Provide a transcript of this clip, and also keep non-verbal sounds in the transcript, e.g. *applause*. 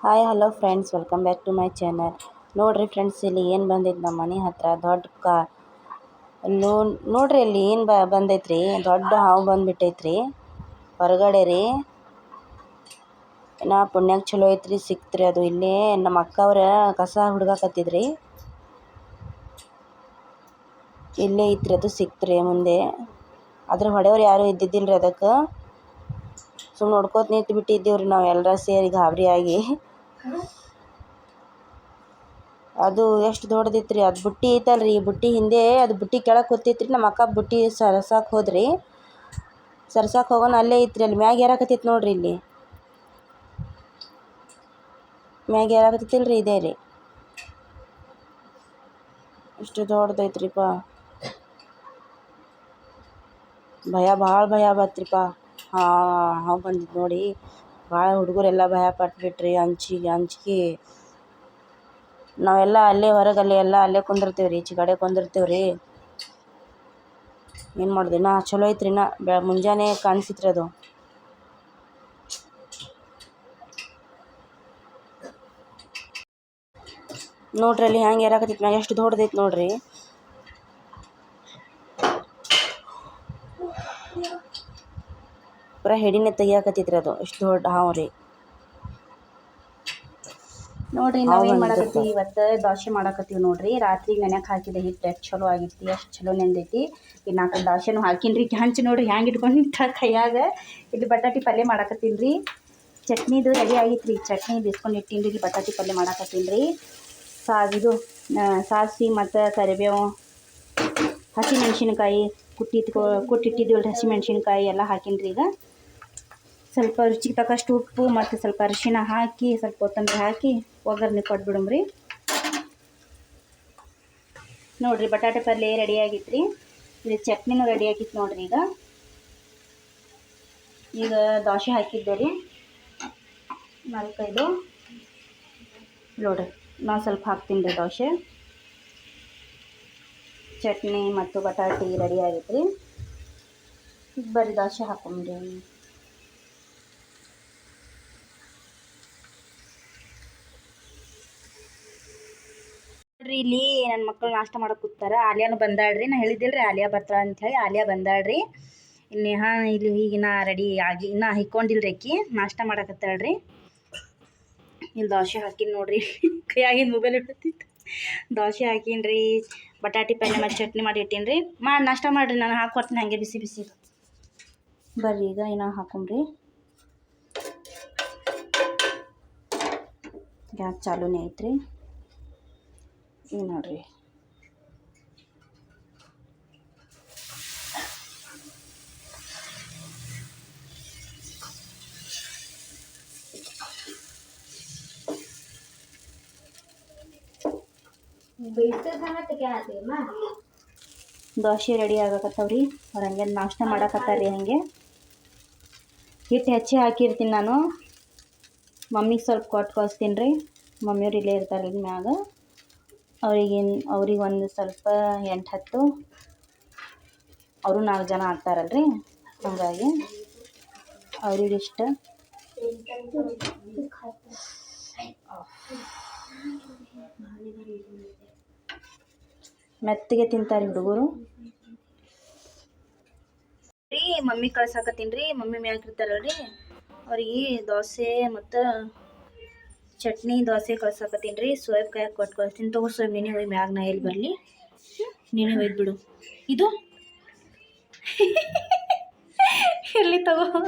Hi hello friends welcome back to my channel ನೋಡಿರಿ friends ಇಲ್ಲಿ ಏನು ಬಂದೈತೆ ನಮ್ಮ ಮನೆ ಹತ್ರ? ದೊಡ್ಡ ಕಾ ನೋ ನೋಡಿರಿ ಇಲ್ಲಿ ಏನು ಬ ಬಂದೈತೆ ರೀ ದೊಡ್ಡ ಹಾವು ಬಂದುಬಿಟ್ಟೈತೆ ರೀ ಹೊರಗಡೆ ರೀ. ನಾ ಪುಣ್ಯಕ್ಕೆ ಚಲೋ ಐತ್ರಿ, ಸಿಕ್ತ್ರಿ ಅದು. ಇಲ್ಲೇ ನಮ್ಮ ಅಕ್ಕ ಅವ್ರ ಕಸ ಹುಡ್ಗಾಕತ್ತಿದ್ರಿ. ಇಲ್ಲೇ ಐತ್ರಿ ಅದು, ಸಿಕ್ತ್ರಿ ಮುಂದೆ. ಅದ್ರ ಹೊಡೆಯವ್ರು ಯಾರೂ ಇದ್ದಿದ್ದಿಲ್ಲ ರೀ ಅದಕ್ಕೆ? ಸುಮ್ಮನೆ ನೋಡ್ಕೋತ ನಿಂತು ಬಿಟ್ಟಿದ್ದೇವ್ರಿ ನಾವು ಎಲ್ಲರ ಸೇರಿ ಗಾಬರಿಯಾಗಿ ಅದು ಎಷ್ಟು ದೊಡ್ಡದಿತ್ತು ಅದು ಬುಟ್ಟಿ ಐತಲ್ರಿ ರೀ ಬುಟ್ಟಿ ಹಿಂದೆ, ಅದು ಬುಟ್ಟಿ ಕೆಳಗೆ ಕೂತಿತ್ತು ರೀ ನಮ್ಮ ಅಕ್ಕ ಬುಟ್ಟಿ ಸರ್ಸಕ್ಕೆ ಹೋದ್ರಿ. ಸರ್ಸಕ್ಕೆ ಹೋಗೋಣ ಅಲ್ಲೇ ಐತ್ರಿ, ಅಲ್ಲಿ ಮ್ಯಾಗ ಏರಾಕತ್ತಿತ್ತು ನೋಡ್ರಿ ಇಲ್ಲಿ. ಮ್ಯಾಗ ಏರಾಕತ್ತಿಲ್ಲ ರೀ ಇದೇ ರೀ. ಎಷ್ಟು ದೊಡ್ಡದೈತ್ರಿಪ್ಪ ಭಯ ಭಾಳ ಭಯ ಬತ್ರಿಪ್ಪ ಹಾವು ಬಂದಿದ್ದು ನೋಡಿ. ಭಾಳ ಹುಡುಗರೆಲ್ಲ ಭಯ ಪಟ್ಬಿಟ್ರಿ ಹಂಚಿ ಅಂಜಿಕೆ ನಾವೆಲ್ಲ ಅಲ್ಲೇ ಹೊರಗೆ ಅಲ್ಲೇ ಎಲ್ಲ ಅಲ್ಲೇ ಕುಂದಿರ್ತೀವಿ ರೀ ಈಚೆ ಕಡೆ ಕುಂದಿರ್ತೀವಿ ರೀ ಏನು ಮಾಡಿದೆ ನಾ ಚಲೋ ಐತ್ರಿ, ನಾ ಬೆ, ಮುಂಜಾನೆ ಕಾಣಿಸಿತ್ರಿ ಅದು. ನೋಡ್ರಿ ಅಲ್ಲಿ ಹ್ಯಾಂಗೆ ಏರಾಕತ್ತೈತಿ, ನಾ ಎಷ್ಟು ದೊಡ್ಡದೈತಿ ನೋಡ್ರಿ. ಪೂರ ಹೆಡಿನೇ ತೆಗಿಯಾಕತ್ತೈತ್ರಿ ಅದು. ಎಷ್ಟು ದೊಡ್ಡ ಹಾವು ರೀ. ನೋಡ್ರಿ ನಾವೇನ್ ಮಾಡಕತ್ತೀವಿ ಇವತ್ತು ದೋಸೆ ಮಾಡಕತ್ತೀವಿ ನೋಡ್ರಿ. ರಾತ್ರಿ ನೆನೆಕ್ ಹಾಕಿದ ಹಿಟ್ಟು ಎಷ್ಟು ಚಲೋ ಆಗಿತ್ತು ಎಷ್ಟು ಚಲೋ ನೆಂದೈತಿ. ಈ ನಾಲ್ಕು ದೋಸೆನೂ ಹಾಕಿನ್ರಿ. ಹಂಚಿ ನೋಡ್ರಿ ಹ್ಯಾಂಗೆ ಇಟ್ಕೊಂಡು ಕೈಯಾಗ. ಇಲ್ಲಿ ಬಟಾಟಿ ಪಲ್ಯ ಮಾಡಕತ್ತೀನಿ ರೀ ಚಟ್ನಿದು ರೆಡಿ ಆಗಿತ್ತು ರೀ ಚಟ್ನಿ ಬಿಸ್ಕೊಂಡು ಇಟ್ಟೀನಿ ರೀ ಬಟಾಟಿ ಪಲ್ಯ ಮಾಡಕತ್ತೀನಿ ರೀ ಸಾ ಇದು ಸಾಸಿವೆ ಮತ್ತು ಕರಿಬೇವು ಹಸಿಮೆಣ್ಸಿನ್ಕಾಯಿ ಕುಟ್ಟಿತ್ಕೊ ಕುಟ್ಟಿಟ್ಟಿದ್ದೀವಲ್ಲ ಹಸಿಮೆಣ್ಸಿನ್ಕಾಯಿ ಎಲ್ಲ ಹಾಕಿನ್ರಿ ಈಗ. ಸ್ವಲ್ಪ ರುಚಿಗೆ ತಕ್ಕಷ್ಟು ಉಪ್ಪು ಮತ್ತು ಸ್ವಲ್ಪ ಅರಿಶಿನ ಹಾಕಿ, ಸ್ವಲ್ಪ ಕೊತ್ತಂಬರಿ ಹಾಕಿ ಒಗ್ಗರಣೆ ಕೊಟ್ಬಿಡಮ್ರಿ ನೋಡಿರಿ, ಬಟಾಟೆ ಪಲ್ಯ ರೆಡಿ ಆಗಿತ್ತು ರೀ ಇದು ಚಟ್ನಿನೂ ರೆಡಿ ಆಗಿತ್ತು ನೋಡ್ರಿ ಈಗ. ಈಗ ದೋಸೆ ಹಾಕಿದ್ದೆ ರೀ. ನಾಲ್ಕೈದು ನೋಡ್ರಿ, ನಾನು ಸ್ವಲ್ಪ ಹಾಕ್ತೀನಿ ರೀ ದೋಸೆ. ಚಟ್ನಿ ಮತ್ತು ಬಟಾಟೆ ರೆಡಿ ಆಗೈತೆ ರೀ ಬರ್ರಿ, ದೋಸೆ ಹಾಕೊಂಡ್ರಿ. ನೋಡ್ರಿ ಇಲ್ಲಿ ನನ್ನ ಮಕ್ಕಳು ನಾಷ್ಟ ಮಾಡಕ್ಕೆ ಕೂತಾರ. ಆಲಿಯಾನು ಬಂದಾಳ್ರಿ. ನಾ ಹೇಳಿದ್ದಿಲ್ರಿ ಆಲಿಯಾ ಬರ್ತಾಳ ಅಂತ ಹೇಳಿ ಆಲಿಯಾ ಬಂದಾಳ್ರಿ. ಇಲ್ಲಿ ಇಲ್ಲಿ ಈಗಿನ ರೆಡಿ ಆಗಿ ಇನ್ನೂ ಹಿಕ್ಕೊಂಡಿಲ್ರಿ ಅಕ್ಕಿ. ನಾಷ್ಟ ಮಾಡಕತ್ತಾಳ್ರಿ. ಇಲ್ಲಿ ದೋಸೆ ಹಾಕಿನ್ ನೋಡ್ರಿ. *laughs* ಕೈಯಾಗಿನ ಮೊಬೈಲ್ ಇಡ್ತಿತ್ತು ದೋಸೆ ಹಾಕೀನಿ ಬಟಾಟಿ ಪಲ್ಯ ಮತ್ತು ಚಟ್ನಿ ಮಾಡಿ ಇಟ್ಟೀನಿ ರೀ ಮಾ, ನಾಷ್ಟ ಮಾಡಿರಿ. ನಾನು ಹಾಕೊಡ್ತೀನಿ ಹಂಗೆ ಬಿಸಿ ಬಿಸಿ ಬರ್ರಿ, ಈಗ ಏನೋ ಹಾಕೊಂಬ್ರಿ. ಗ್ಯಾಸ್ ಚಾಲೂನೇ ಐತ್ರಿ. ಈಗ ನೋಡ್ರಿ ದೋಸೆ ರೆಡಿ ಆಗಕತ್ತವ್ರಿ ಅವ್ರು ಹಂಗೆ ನಾಷ್ಟ ಮಾಡಕತ್ತಾರ ರೀ ಹಾಗೆ. ಹಿಟ್ಟು ಹೆಚ್ಚಿ ಹಾಕಿರ್ತೀನಿ ನಾನು. ಮಮ್ಮಿಗೆ ಸ್ವಲ್ಪ ಕೊಟ್ಟು ಕಳಿಸ್ತೀನಿ ರೀ. ಮಮ್ಮಿಯವ್ರು ಇಲ್ಲೇ ಇರ್ತಾರೆ ಮ್ಯಾಗ ಅವ್ರಿಗೆ ಅವ್ರಿಗೆ ಒಂದು ಸ್ವಲ್ಪ ಎಂಟು ಹತ್ತು, ಅವರು ನಾಲ್ಕು ಜನ ಆಗ್ತಾರಲ್ರಿ. ಹಾಗಾಗಿ ಅವ್ರಿಗಿಷ್ಟ. ಮೆತ್ತಗೆ ತಿಂತಾರೆ ಹುಡುಗರು. ರೀ ಮಮ್ಮಿ ಕಳ್ಸಾಕತ್ತೀನಿ ರೀ, ಮಮ್ಮಿ ಮ್ಯಾಗ ಇರ್ತಾರಲ್ರಿ. ಅವ್ರಿಗೆ ದೋಸೆ ಮತ್ತು ಚಟ್ನಿ, ದೋಸೆ ಕಳ್ಸಕತ್ತೀನಿ ರೀ. ಸೋಯಬ್ ಕಾಯಿ ಕೊಟ್ಟು ಕಳಿಸ್ತೀನಿ. ತಗೋ ಸೋಯಬ್ ನೀನೇ ಹೋಯ್ ಮ್ಯಾಗ ನಾ ಎಲ್ಲಿ ಬರಲಿ? ನೀನೇ ಒಯ್ದು ಬಿಡು. ಇದು? *laughs* ಎಲ್ಲಿ ತಗೋ.